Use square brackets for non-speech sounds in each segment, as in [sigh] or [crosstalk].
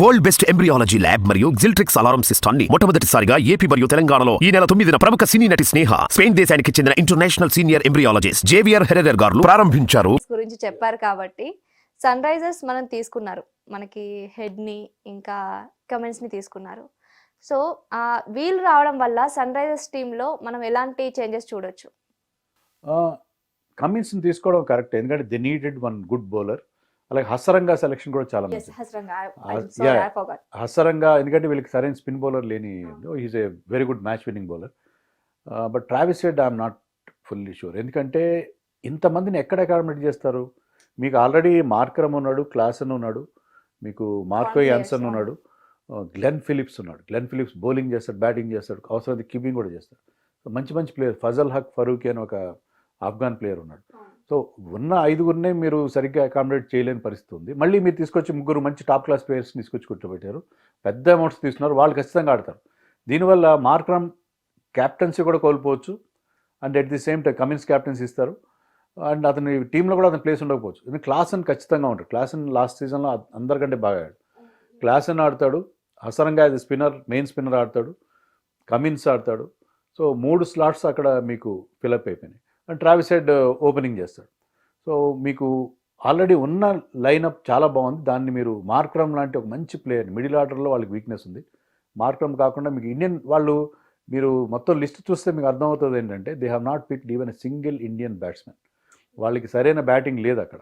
World best embryology lab మరియు జిల్ట్రిక్స్ alarm సిస్టమ్ని మొట్టమొదటిసారిగా ఏపీ మరియు తెలంగాణలో ఈ నెల తొమ్మిదిన ప్రముఖ సినీ నటి స్నేహ స్పెయిన్ దేశానికి చెందిన international senior embryologist Javier Herrera గారు ప్రారంభించారు. గురించి చెప్పారు కాబట్టి సన్ రైజర్స్ మనం తీసుకున్నారు. మనకి హెడ్ని ఇంకా కమెంట్స్ని తీసుకున్నారు. సో ఆ వీళ్ళు రావడం వల్ల సన్ రైజర్స్ టీంలో మనం ఎలాంటి చేంజెస్ చూడొచ్చు? కమిన్స్ని తీసుకోవడం కరెక్ట్ ఎందుకంటే the needed one good bowler అలాగే హసరంగా సెలెక్షన్ కూడా చాలా ఫర్గాట్ హసరంగా ఎందుకంటే వీళ్ళకి సరైన స్పిన్ బౌలర్ లేని is a very good match winning bowler but Travis Head I'm not fully sure ఎందుకంటే ఇంతమందిని ఎక్కడ అకామిడేట్ చేస్తారు? మీకు ఆల్రెడీ మార్కరమ్ ఉన్నాడు క్లాసన్ ఉన్నాడు మీకు మార్కో యాన్సన్ ఉన్నాడు గ్లెన్ ఫిలిప్స్ ఉన్నాడు. గ్లెన్ ఫిలిప్స్ బౌలింగ్ చేస్తాడు బ్యాటింగ్ చేస్తాడు అవసరమైతే కీపింగ్ కూడా చేస్తాడు. సో మంచి మంచి ప్లేయర్ ఫజల్ హక్ ఫరూక్ అని ఒక ఆఫ్ఘాన్ ప్లేయర్ ఉన్నాడు. సో ఉన్న ఐదుగురినే మీరు సరిగ్గా అకామిడేట్ చేయలేని పరిస్థితి ఉంది మళ్ళీ మీరు తీసుకొచ్చి ముగ్గురు మంచి టాప్ క్లాస్ ప్లేయర్స్ తీసుకొచ్చి కూర్చోబెట్టారు. పెద్ద అమౌంట్స్ తీసుకున్నారు. వాళ్ళు ఖచ్చితంగా ఆడతారు. దీనివల్ల మార్క్రమ్ క్యాప్టెన్సీ కూడా కోల్పోవచ్చు. And at the same time Cummins captaincy ఇస్తారు. అండ్ అతని టీంలో కూడా అతని ప్లేస్ ఉండకపోవచ్చు. ఎందుకంటే క్లాసన్ ఖచ్చితంగా ఉంటాడు. క్లాసన్ లాస్ట్ సీజన్లో అందరికంటే బాగా ఆడాడు. క్లాసన్ ఆడతాడు. హసరంగా అది స్పిన్నర్ మెయిన్ స్పిన్నర్ ఆడతాడు. కమిన్స్ ఆడతాడు. సో మూడు స్లాట్స్ అక్కడ మీకు ఫిలప్ అయిపోయినాయి. ట్రావిస్ హెడ్ uh, ఓపెనింగ్ చేస్తాడు. సో మీకు ఆల్రెడీ ఉన్న లైనప్ చాలా బాగుంది. దాన్ని మీరు మార్క్రమ్ లాంటి ఒక మంచి ప్లేయర్ మిడిల్ ఆర్డర్లో వాళ్ళకి వీక్నెస్ ఉంది. మార్క్రమ్ కాకుండా మీకు ఇండియన్ వాళ్ళు మీరు మొత్తం లిస్ట్ చూస్తే మీకు అర్థమవుతుంది ఏంటంటే they have not picked even a single Indian batsmen వాళ్ళకి సరైన బ్యాటింగ్ లేదు అక్కడ.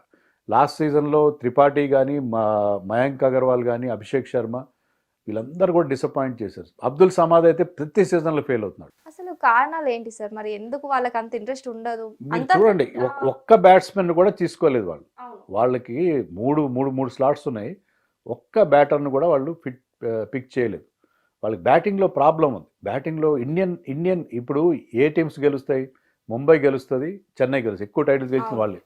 లాస్ట్ సీజన్లో త్రిపాఠి కానీ మా మయాంక్ అగర్వాల్ కానీ అభిషేక్ శర్మ వీళ్ళందరూ కూడా డిసప్పాయింట్ చేశారు. అబ్దుల్ సమాద్ అయితే ప్రతి సీజన్లో ఫెయిల్ అవుతున్నాడు. కారణాలు ఏంటి సార్? మరి ఎందుకు వాళ్ళకి అంత ఇంట్రెస్ట్ ఉండదు? చూడండి ఒక్- ఒక్క బ్యాట్స్మెన్ కూడా తీసుకోలేదు వాళ్ళు. వాళ్ళకి మూడు మూడు మూడు స్లాట్స్ ఉన్నాయి. ఒక్క బ్యాటర్ను కూడా వాళ్ళు ఫిట్ పిక్ చేయలేదు. వాళ్ళకి బ్యాటింగ్లో ప్రాబ్లం ఉంది. బ్యాటింగ్లో ఇండియన్ ఇండియన్ ఇప్పుడు ఏ టీమ్స్ గెలుస్తాయి? ముంబై గెలుస్తుంది చెన్నై గెలుస్తుంది. ఎక్కువ టైటిల్స్ గెలిచిన. వాళ్ళే.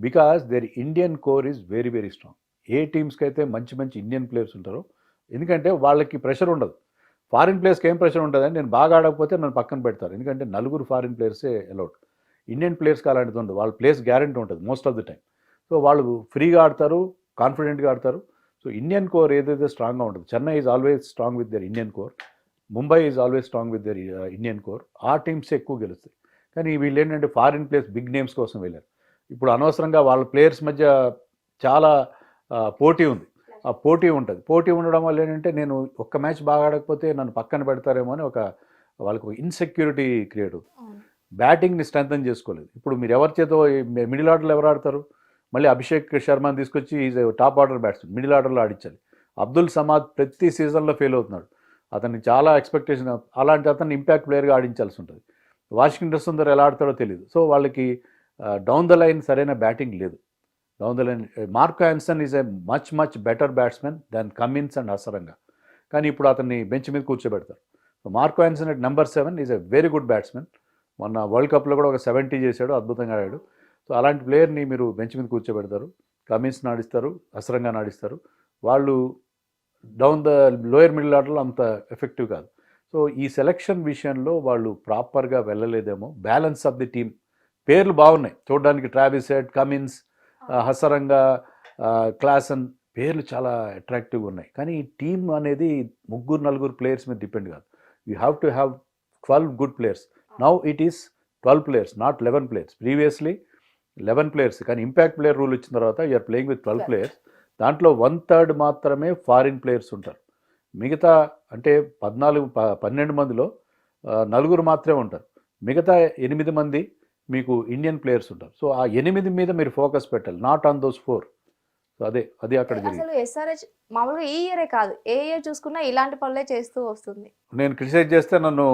Because their Indian core is very very strong a టీమ్స్కి అయితే మంచి మంచి ఇండియన్ ప్లేయర్స్ ఉంటారో ఎందుకంటే వాళ్ళకి ప్రెషర్ ఉండదు. ఫారిన్ ప్లేయర్స్కి ఏం ప్రెషర్ ఉంటుందని నేను బాగా ఆడకపోతే నన్ను పక్కన పెడతారు. ఎందుకంటే నలుగురు ఫారిన్ ప్లేయర్సే అలౌడ్ ఇండియన్ ప్లేయర్స్కి అలాంటిది ఉండదు. వాళ్ళ ప్లేస్ గ్యారంటీ ఉంటుంది most of the time so వాళ్ళు ఫ్రీగా ఆడతారు కాన్ఫిడెంట్గా ఆడతారు. సో ఇండియన్ కోర్ ఏదైతే స్ట్రాంగ్గా ఉంటుంది Chennai is always strong with their Indian core. Mumbai is always strong with their Indian core. ఆ టీమ్స్ ఎక్కువ గెలుస్తాయి. కానీ వీళ్ళు ఏంటంటే ఫారిన్ ప్లేయర్స్ బిగ్ నేమ్స్ కోసం వెళ్ళారు. ఇప్పుడు అనవసరంగా వాళ్ళ ప్లేయర్స్ మధ్య చాలా uh, పోటీ ఉంది. ఆ పోటీ ఉంటుంది. పోటీ ఉండడం వల్ల ఏంటంటే నేను ఒక్క మ్యాచ్ బాగా ఆడకపోతే నన్ను పక్కన పెడతారేమో అని ఒక వాళ్ళకు ఇన్సెక్యూరిటీ క్రియేట్. బ్యాటింగ్ని స్ట్రెంథన్ చేసుకోలేదు. ఇప్పుడు మీరు ఎవరి చేతో మిడిల్ ఆర్డర్లో ఎవరు ఆడతారు? మళ్ళీ అభిషేక్ శర్మని తీసుకొచ్చి is top order batsmen middle ఆర్డర్లో ఆడించాలి. అబ్దుల్ సమాద్ ప్రతి సీజన్లో ఫెయిల్ అవుతున్నాడు. అతన్ని చాలా ఎక్స్పెక్టేషన్ అలాంటి అతన్ని ఇంపాక్ట్ ప్లేయర్గా ఆడించాల్సి ఉంటుంది. వాషింగ్టన్ సుందర్ ఎలా ఆడతాడో తెలియదు సో వాళ్ళకి డౌన్ ద లైన్ సరైన బ్యాటింగ్ లేదు. Down the line Mark Jansen is a much much better batsmen than Cummins and Hasaranga కానీ ఇప్పుడు అతన్ని బెంచ్ మీద కూర్చోబెడతారు. So Marco Jansen at number seven is a very good batsmen. మొన్న world కప్లో కూడా ఒక సెవెంటీ చేశాడు అద్భుతంగా ఆడాడు. సో అలాంటి ప్లేయర్ని మీరు బెంచ్ మీద కూర్చోబెడతారు. కమిన్స్ నాడిస్తారు అసరంగా నాడిస్తారు. వాళ్ళు డౌన్ ద లోయర్ మిడిల్ ఆర్డర్లో అంత ఎఫెక్టివ్ కాదు. సో ఈ సెలక్షన్ విషయంలో వాళ్ళు ప్రాపర్గా వెళ్ళలేదేమో. Balance of the team. పేర్లు బాగున్నాయి. చూడడానికి Travis Head Cummins Hasaranga Klaasen పేర్లు చాలా అట్రాక్టివ్గా ఉన్నాయి. కానీ ఈ టీమ్ అనేది ముగ్గురు నలుగురు ప్లేయర్స్ మీద డిపెండ్ కాదు. You have to have twelve good players now it is twelve players not eleven players previously eleven players కానీ ఇంపాక్ట్ ప్లేయర్ రూల్ వచ్చిన తర్వాత you are playing with twelve. Players దాంట్లో వన్ థర్డ్ మాత్రమే foreign players ఉంటారు. మిగతా అంటే పద్నాలుగు ప- పన్నెండు మందిలో నలుగురు మాత్రమే ఉంటారు. మిగతా ఎనిమిది మంది మీకు ఇండియన్ ప్లేయర్స్ ఉంటారు. సో ఆ ఎనిమిది మీద మీరు ఫోకస్ పెట్టాలి. Not on those four so అదే అది అక్కడ అసలు ఎస్ఆర్హెచ్ మామూలుగా ఈ ఇయరే కాదు. ఏ ఇయర్ చూసుకున్నా ఇలాంటి పనులే చేస్తూ వస్తుంది. నేను క్రిటిసైజ్ చేస్తే నన్ను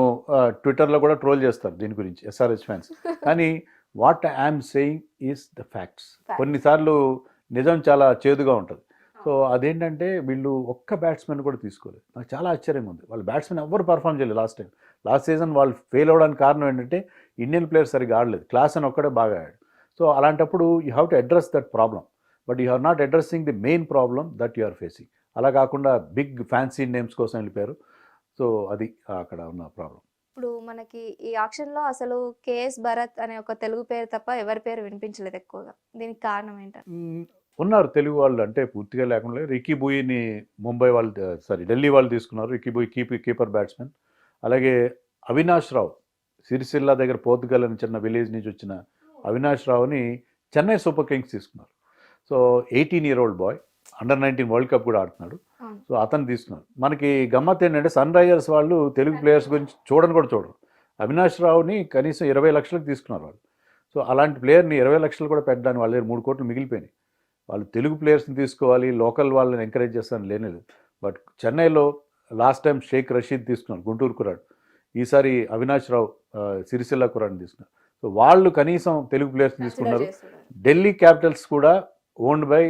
ట్విట్టర్లో కూడా ట్రోల్ చేస్తారు దీని గురించి ఎస్ఆర్హెచ్ ఫ్యాన్స్ [laughs] కానీ what I'm saying is the facts. కొన్నిసార్లు నిజం చాలా చేదుగా ఉంటుంది. సో అదేంటంటే వీళ్ళు ఒక్క బ్యాట్స్మెన్ కూడా తీసుకోలేదు. నాకు చాలా ఆశ్చర్యంగా ఉంది. వాళ్ళు బ్యాట్స్మెన్ ఎవరు పర్ఫామ్ చేయలేదు లాస్ట్ టైం లాస్ట్ సీజన్ వాళ్ళు ఫెయిల్ అవ్వడానికి కారణం ఏంటంటే ఇండియన్ ప్లేయర్స్ సరిగ్గా ఆడలేదు. క్లాస్ అని ఒక్కడే బాగా ఆడాడు. సో అలాంటప్పుడు you have to address that problem but you are not addressing the main problem that you are facing అలా కాకుండా బిగ్ ఫ్యాన్సీ నేమ్స్ కోసం వెళ్ళిపోయారు. సో అది అక్కడ ఉన్న ప్రాబ్లం ఇప్పుడు మనకి ఈ ఆప్షన్లో అసలు కేఎస్ భరత్ అనే ఒక తెలుగు పేరు తప్ప ఎవరి పేరు వినిపించలేదు ఎక్కువగా? దీనికి కారణం ఏంటంటే ఉన్నారు తెలుగు వాళ్ళు అంటే పూర్తిగా లేకుండా రికీ బూయిని ముంబై వాళ్ళు సారీ ఢిల్లీ వాళ్ళు తీసుకున్నారు. Ricky Bhui keep keeper batsmen. అలాగే అవినాష్ రావు సిరిసిల్ల దగ్గర పోర్తుగల్ అని చిన్న విలేజ్ నుంచి వచ్చిన అవినాష్ రావుని చెన్నై సూపర్ కింగ్స్ తీసుకున్నారు. So eighteen year old boy under nineteen World Cup కూడా ఆడుతున్నాడు. సో అతను తీసుకున్నారు మనకి గమ్మత్ ఏంటంటే సన్ రైజర్స్ వాళ్ళు తెలుగు ప్లేయర్స్ గురించి చూడని కూడా చూడరు. అవినాష్ రావుని కనీసం ఇరవై లక్షలకు తీసుకున్నారు వాళ్ళు. సో అలాంటి ప్లేయర్ని ఇరవై లక్షలు కూడా పెట్టడానికి వాళ్ళ దగ్గర మూడు కోట్లు మిగిలిపోయినాయి. వాళ్ళు తెలుగు ప్లేయర్స్ని తీసుకోవాలి లోకల్ వాళ్ళని ఎంకరేజ్ చేస్తాను లేనేది బట్ చెన్నైలో లాస్ట్ టైం షేక్ రషీద్ తీసుకున్నారు గుంటూరు కురాడు ఈసారి అవినాష్ రావు సిరిసిల్ల కురాడ్ని తీసుకున్నారు సో వాళ్ళు కనీసం తెలుగు ప్లేయర్స్ని తీసుకున్నారు. ఢిల్లీ క్యాపిటల్స్ కూడా ఓన్డ్ బై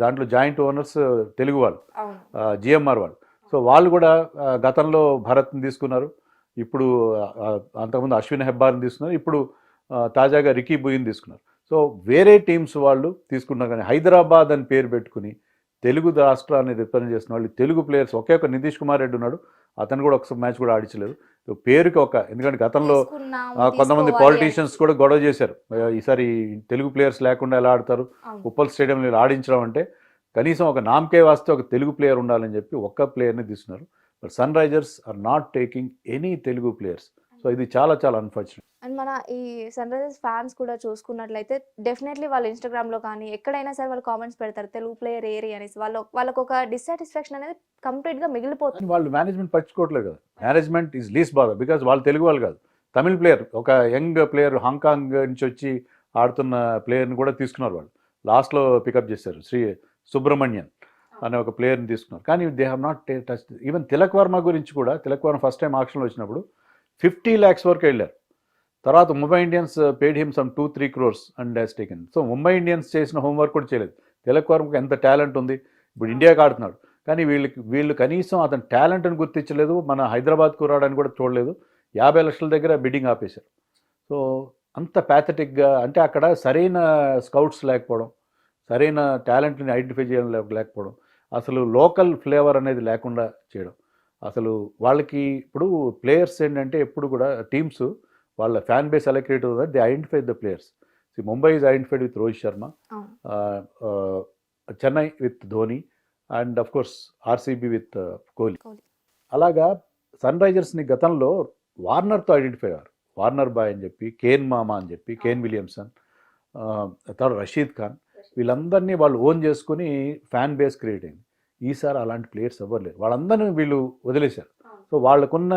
దాంట్లో జాయింట్ ఓనర్స్ తెలుగు వాళ్ళు జిఎంఆర్ వాళ్ళు. సో వాళ్ళు కూడా గతంలో భరత్ని తీసుకున్నారు. ఇప్పుడు అంతకుముందు అశ్విన్ హెబ్బార్ని తీసుకున్నారు. ఇప్పుడు తాజాగా రికీ బుయిని తీసుకున్నారు. సో వేరే టీమ్స్ వాళ్ళు తీసుకున్నారు. కానీ హైదరాబాద్ అని పేరు పెట్టుకుని తెలుగు రాష్ట్రాన్ని రిప్రజెంట్ చేసిన వాళ్ళు తెలుగు ప్లేయర్స్ ఒకే ఒక నితీష్ కుమార్ రెడ్డి ఉన్నాడు అతను కూడా ఒకసారి మ్యాచ్ కూడా ఆడించలేదు. పేరుకి ఒక ఎందుకంటే గతంలో కొంతమంది పాలిటీషియన్స్ కూడా గొడవ చేశారు. ఈసారి తెలుగు ప్లేయర్స్ లేకుండా ఎలా ఆడతారు. ఉప్పల్ స్టేడియంలో ఆడించడం అంటే కనీసం ఒక నామకే వాస్తే ఒక తెలుగు ప్లేయర్ ఉండాలని చెప్పి ఒక్క ప్లేయర్ని తీసుకున్నారు. But Sunrisers are not taking any Telugu players. So ఇది చాలా చాలా అన్ఫార్చునేట్ అండ్ మన ఈ సన్ రైజర్స్ ఫ్యాన్స్ కూడా చూసుకున్నట్లయితే డెఫినెట్లీ వాళ్ళు Instagram లో కానీ ఎక్కడైనా సరే వాళ్ళు కామెంట్స్ పెడతారు తెలుగు ప్లేయర్ ఏరి అనేసి. వాళ్ళు వాళ్ళకు ఒక డిస్సాటిస్ఫాక్షన్ అనేది complete గా మిగిలిపోతుంది. వాళ్ళు మేనేజ్మెంట్ పట్టించుకోవట్లేదు కదా. మేనేజ్మెంట్ ఈజ్ లీస్ బాధ బికాజ్ వాళ్ళు తెలుగు వాళ్ళు కాదు. తమిళ్ ప్లేయర్ ఒక యంగ్ ప్లేయర్ హాంకాంగ్ నుంచి వచ్చి ఆడుతున్న ప్లేయర్ని కూడా తీసుకున్నారు వాళ్ళు. లాస్ట్లో పికప్ చేశారు శ్రీ సుబ్రహ్మణ్యన్ అనే ఒక ప్లేయర్ని తీసుకున్నారు. కానీ they have not touch even Tilak Varma గురించి కూడా తిలక్ వర్మ ఫస్ట్ టైం ఆక్షన్లో వచ్చినప్పుడు ఫిఫ్టీ ల్యాక్స్ వరకు వెళ్ళారు. తర్వాత Mumbai Indians paid him some two three crores and has taken so Mumbai Indians చేసిన హోంవర్క్ కూడా చేయలేదు. తిలక్ వర్మకు ఎంత టాలెంట్ ఉంది? ఇప్పుడు ఇండియాకి ఆడుతున్నాడు. కానీ వీళ్ళకి వీళ్ళు కనీసం అతని టాలెంట్ని గుర్తించలేదు. మన హైదరాబాద్కు రావడానికి కూడా చూడలేదు. యాభై లక్షల దగ్గర బిడ్డింగ్ ఆపేశారు. సో అంత ప్యాథటిక్గా అంటే అక్కడ సరైన స్కౌట్స్ లేకపోవడం సరైన టాలెంట్ని ఐడెంటిఫై చేయడం లేకపోవడం అసలు లోకల్ ఫ్లేవర్ అనేది లేకుండా చేయడం. అసలు వాళ్ళకి ఇప్పుడు ప్లేయర్స్ ఏంటంటే ఎప్పుడు కూడా టీమ్స్ వాళ్ళ ఫ్యాన్ బేస్ ఎలా క్రియేట్ అవుతుంది they identify the players. Mumbai is identified with Rohit Sharma. Chennai with Dhoni and of course RCB with Kohli. అలాగా సన్ రైజర్స్ని గతంలో వార్నర్తో ఐడెంటిఫై అయ్యారు. వార్నర్ బాయ్ అని చెప్పి కేన్ మామా అని చెప్పి కేన్ విలియమ్సన్ తర్వాత రషీద్ ఖాన్ వీళ్ళందరినీ వాళ్ళు ఓన్ చేసుకుని ఫ్యాన్ బేస్ క్రియేట్ అయింది. ఈసారి అలాంటి ప్లేయర్స్ ఎవ్వరు లేరు. వాళ్ళందరినీ వీళ్ళు వదిలేశారు. సో వాళ్ళకున్న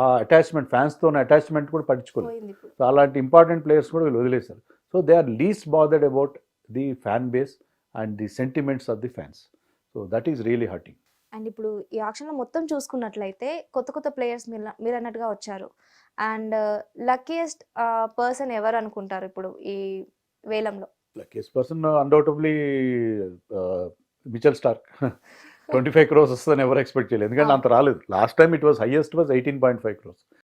ఆ అటాచ్మెంట్ ఫ్యాన్స్తో ఉన్న అటాచ్మెంట్ కూడా పట్టించుకోలేదు. సో అలాంటి ఇంపార్టెంట్ ప్లేయర్స్ కూడా వీళ్ళు వదిలేశారు. So they are least bothered about the fan base and the sentiments of the fans so that is really hurting and ఇప్పుడు ఈ ఆక్షన్లో మొత్తం చూసుకున్నట్లయితే కొత్త కొత్త ప్లేయర్స్ మీరు మీరు అన్నట్టుగా వచ్చారు అండ్ లక్కీయెస్ట్ పర్సన్ ఎవరు అనుకుంటారు ఇప్పుడు ఈ వేలంలో? Luckiest person undoubtedly Mitchell Starc. [laughs] Twenty five crores వస్తుందని ఎవరు ఎక్స్పెక్ట్ చేయలేదు. ఎందుకంటే అంత రాలేదు. Last time it was highest was eighteen point five crores